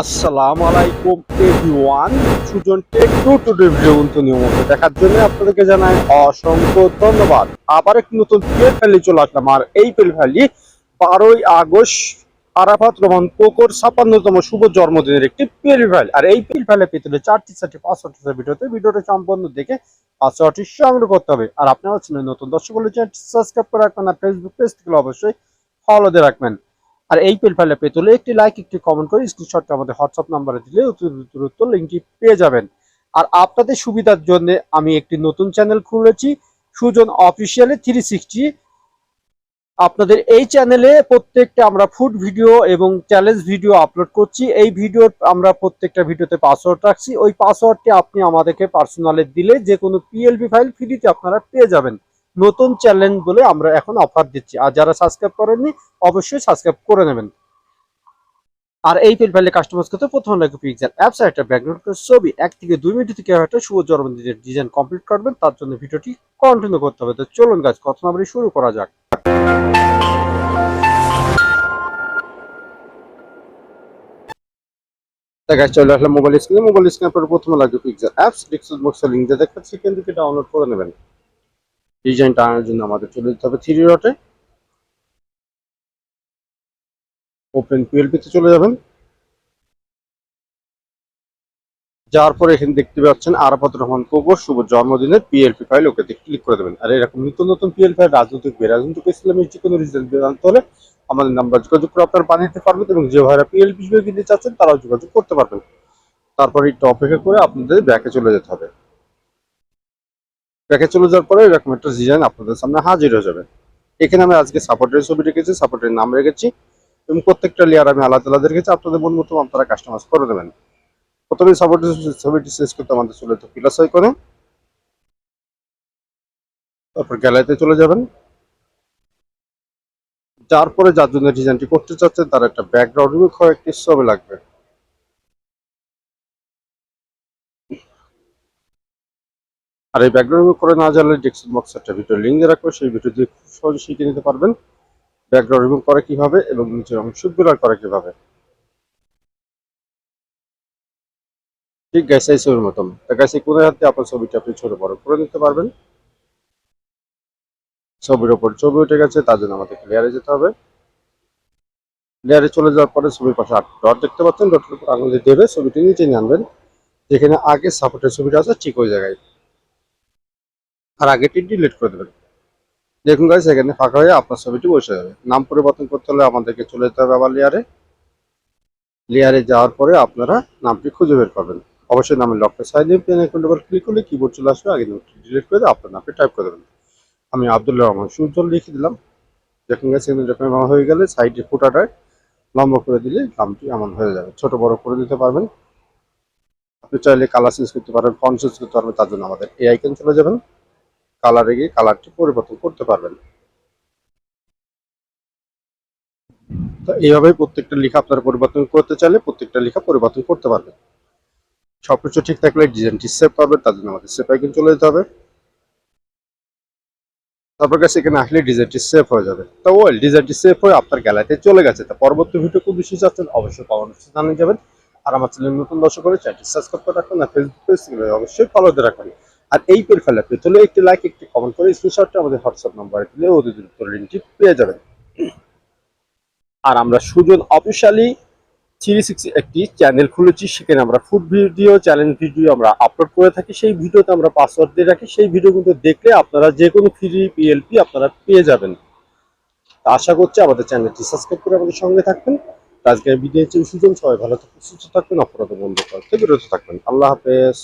আসসালামু আলাইকুম everyone Sujan tech two টু কিন্তু নিয়মিত দেখার জন্য আপনাদেরকে জানাই অসংখ্য ধন্যবাদ। আবার একটি নতুন পেল ফ্যালি চলে আসলাম। আর এই পেল ফ্যালি বারোই আগস্ট আরাফাত রহমান কোকর ছাপান্নতম শুভ জন্মদিনের একটি পেল ভ্যালি আর এই পেল ভ্যালি পেতে হলে চারটি চারটি পাসওয়ার্ড ভিডিওতে ভিডিওটা সম্পূর্ণ দেখে পাসওয়ার্ডটি সংগ্রহ করতে হবে। আর আপনারা ছিলেন নতুন দর্শক বলে চ্যানেলটি সাবস্ক্রাইব করে রাখবেন। আর ফেসবুক পেজ থেকে অবশ্যই ফলো দিয়ে রাখবেন। আর এই পেল ফাইলে পেতে হলে একটি লাইক একটি কমেন্ট করে স্ক্রিনশটটা আমাদের হোয়াটসঅ্যাপ নাম্বারে দিলে দ্রুত লিঙ্কটি পেয়ে যাবেন। আর আপনাদের সুবিধার জন্য আমি একটি নতুন চ্যানেল খুলেছি, সুজন অফিসিয়ালে থ্রি সিক্সটি আপনাদের এই চ্যানেলে প্রত্যেকটা আমরা ফুড ভিডিও এবং চ্যালেঞ্জ ভিডিও আপলোড করছি। এই ভিডিওর আমরা প্রত্যেকটা ভিডিওতে পাসওয়ার্ড রাখছি। ওই পাসওয়ার্ডটি আপনি আমাদেরকে পার্সোনালে দিলে যে কোনো পিএলবি ফাইল ফ্রিতে আপনারা পেয়ে যাবেন। নতুন চ্যালেঞ্জ বলে আমরা এখন অফার দিচ্ছি। আর যারা সাবস্ক্রাইব করেননি, অবশ্যই সাবস্ক্রাইব করে নেবেন। আর এই পেল ফাইলে কাস্টমাইজ করতে প্রথমে লাগবে পিক্সেল অ্যাপস একটা ব্যাকগ্রাউন্ড ছবি। এক থেকে দুই মিনিট থেকে একটা শুভ জন্মদিনের ডিজাইন কমপ্লিট করবেন, তার জন্য ভিডিওটি কন্টিনিউ করতে হবে। তো চলুন গাছ কথা না শুরু করা যাক। গাছ চলে মোবাইল স্ক্রিনে মোবাইল স্ক্রিনের পর প্রথমে লাগবে পিক্সেল অ্যাপস ডিসক্রিপশন বক্সে লিঙ্ক দিয়ে দেখাচ্ছি। সেখান থেকে ডাউনলোড করে নেবেন। ডিজাইনটা আনার জন্য আমাদের চলে যেতে হবে থ্রি ডটে ওপেন পিএলপিতে চলে যাবেন। যাওয়ার পরে এখানে দেখতে পাচ্ছেন আরাফাত রহমান কবর শুভ জন্মদিনের পিএলপি ফাইল ওকে ক্লিক করে দেবেন। আর এরকম নিত্য নতুন পিএল ফাইল রাজনৈতিক বেরাজনৈতিক ইসলামের যে কোনো রিজেন্ট জানতে হলে আমাদের নাম্বার যোগাযোগ করে আপনারা বানিয়ে পারবেন এবং যে ভাইরা পিএলপি হিসেবে কিনতে চাচ্ছেন তারাও যোগাযোগ করতে পারবেন। তারপরে একটু অপেক্ষা করে আপনাদের ব্যাকে চলে যেতে হবে। ব্যাকে চলে যাওয়ার পরে এরকম একটা ডিজাইন আপনাদের সামনে হাজির হয়ে যাবে। এখানে আমি আজকে সাপোর্টের ছবি রেখেছি সাপোর্টের নাম রেখেছি এবং প্রত্যেকটা লেয়ার আমি আলাদা আলাদা রেখেছি, আপনাদের মন মতো আপনারা কাস্টমাইজ করে দেবেন প্রথমে সাপোর্টের ছবিটি শেষ করতে আমাদের চলে যেতে প্লাস আইকনে তারপর গ্যালারিতে চলে যাবেন। যার পরে যার জন্য ডিজাইনটি করতে চাচ্ছেন, তার একটা ব্যাকগ্রাউন্ড এবং কয়েকটি ছবি লাগবে। আর এই ব্যাকগ্রাউন্ড করে না জানলে ডেস্কটপ বক্স একটা ভিডিও লিঙ্ক দিয়ে রাখব, সেই ভিডিও দিয়ে খুব সহজে শিখে নিতে পারবেন। ব্যাকগ্রাউন্ড রিমুভ করে কীভাবে এবং নিচের অংশ ব্লার করে কীভাবে। ঠিক গাইস এই ছবির মতন। তা গাইস এই কোন হাতে আপনার ছবিটা আপনি ছোট বড় করে নিতে পারবেন। ছবির ওপর ছবি উঠে গেছে, তার জন্য আমাদের লেয়ারে যেতে হবে। লেয়ারে চলে যাওয়ার পরে ছবির পাশে আট ডট দেখতে পাচ্ছেন। ডটের উপর আঙুল দিয়ে দেবে, ছবিটি নিচে আনবেন। যেখানে আগে সাপোর্টের ছবিটা আছে, ঠিক ওই জায়গায়। আর আগেটি ডিলিট করে দেবেন। দেখুন গাইস এখানে ফাঁকা হয়ে আপনার ছবিটি বসে যাবে। নাম পরিবর্তন করতে হলে আমাদেরকে চলে যেতে হবে আবার লেয়ারে লেয়ারে যাওয়ার পরে আপনারা নামটি খুঁজে বের করবেন অবশ্যই নামের লকটা সাইড দিয়ে পেন আইকনটা ক্লিক করলে কিবোর্ড চলে আসবে। আগে নামটি ডিলিট করে দিয়ে আপনার নামটি টাইপ করে দেবেন। আমি আবদুল্লাহ রহমান সুজল লিখে দিলাম। দেখুন গাইস এখানে যখন আমার হয়ে গেলে সাইডে ফুটাটায় লম্বা করে দিলে নামটি এমন হয়ে যাবে। ছোট বড় করে দিতে পারবেন। আপনি চাইলে কালার চেঞ্জ করতে পারবেন ফন্ট চেঞ্জ করতে পারবেন, তার জন্য আমাদের এই আইকন চলে যাবেন। কালারে গিয়ে কালারটি পরিবর্তন করতে পারবেন। তো এইভাবে প্রত্যেকটা লেখা আপনারা পরিবর্তন করতে চাইলে প্রত্যেকটা লেখা পরিবর্তন করতে পারবেন। সবকিছু ঠিক থাকলে ডিজাইনটি সেভ পাবেন তার জন্য আমাদের সেভ আইকন চলে যেতে হবে। তারপর কাছে এখানে আসলে ডিজাইনটি সেভ হয়ে যাবে। তো ওয়েল ডিজাইনটি সেভ হয়ে আপনার গ্যালারিতে চলে গেছে। তা পরবর্তী ভিডিও খুব বেশি চাচ্ছেন অবশ্যই কমেন্ট জানিয়ে যাবেন। আর আমার চ্যানেল নতুন দর্শক করে চ্যানেলটি সাবস্ক্রাইব করে রাখুন, আর ফেসবুক পেজ অবশ্যই ফলো দিয়ে রাখুন। আর এই পেল ফেলা পেতে হলে একটি লাইক একটি কমেন্ট করে স্ক্রিনশটটা আমাদের হোয়াটসঅ্যাপ নাম্বারে দিলে অতি দ্রুত লিঙ্কটি পেয়ে যাবেন। আর আমরা সুজন অফিসিয়ালি থ্রি সিক্সটি একটি চ্যানেল খুলেছি, সেখানে আমরা ফুড ভিডিও চ্যালেঞ্জ ভিডিও আমরা আপলোড করে থাকি। সেই ভিডিওতে আমরা পাসওয়ার্ড দিয়ে রাখি, সেই ভিডিও কিন্তু দেখলে আপনারা যে কোনো ফ্রি পিএলপি আপনারা পেয়ে যাবেন। তা আশা করছি আমাদের চ্যানেলটি সাবস্ক্রাইব করে আমাদের সঙ্গে থাকবেন। আজকের ভিডিও হচ্ছে সুজন, সবাই ভালো থাকবেন, সুস্থ থাকবেন, অপরাধ বন্ধ করতে বিরত থাকবেন। আল্লাহ হাফেজ।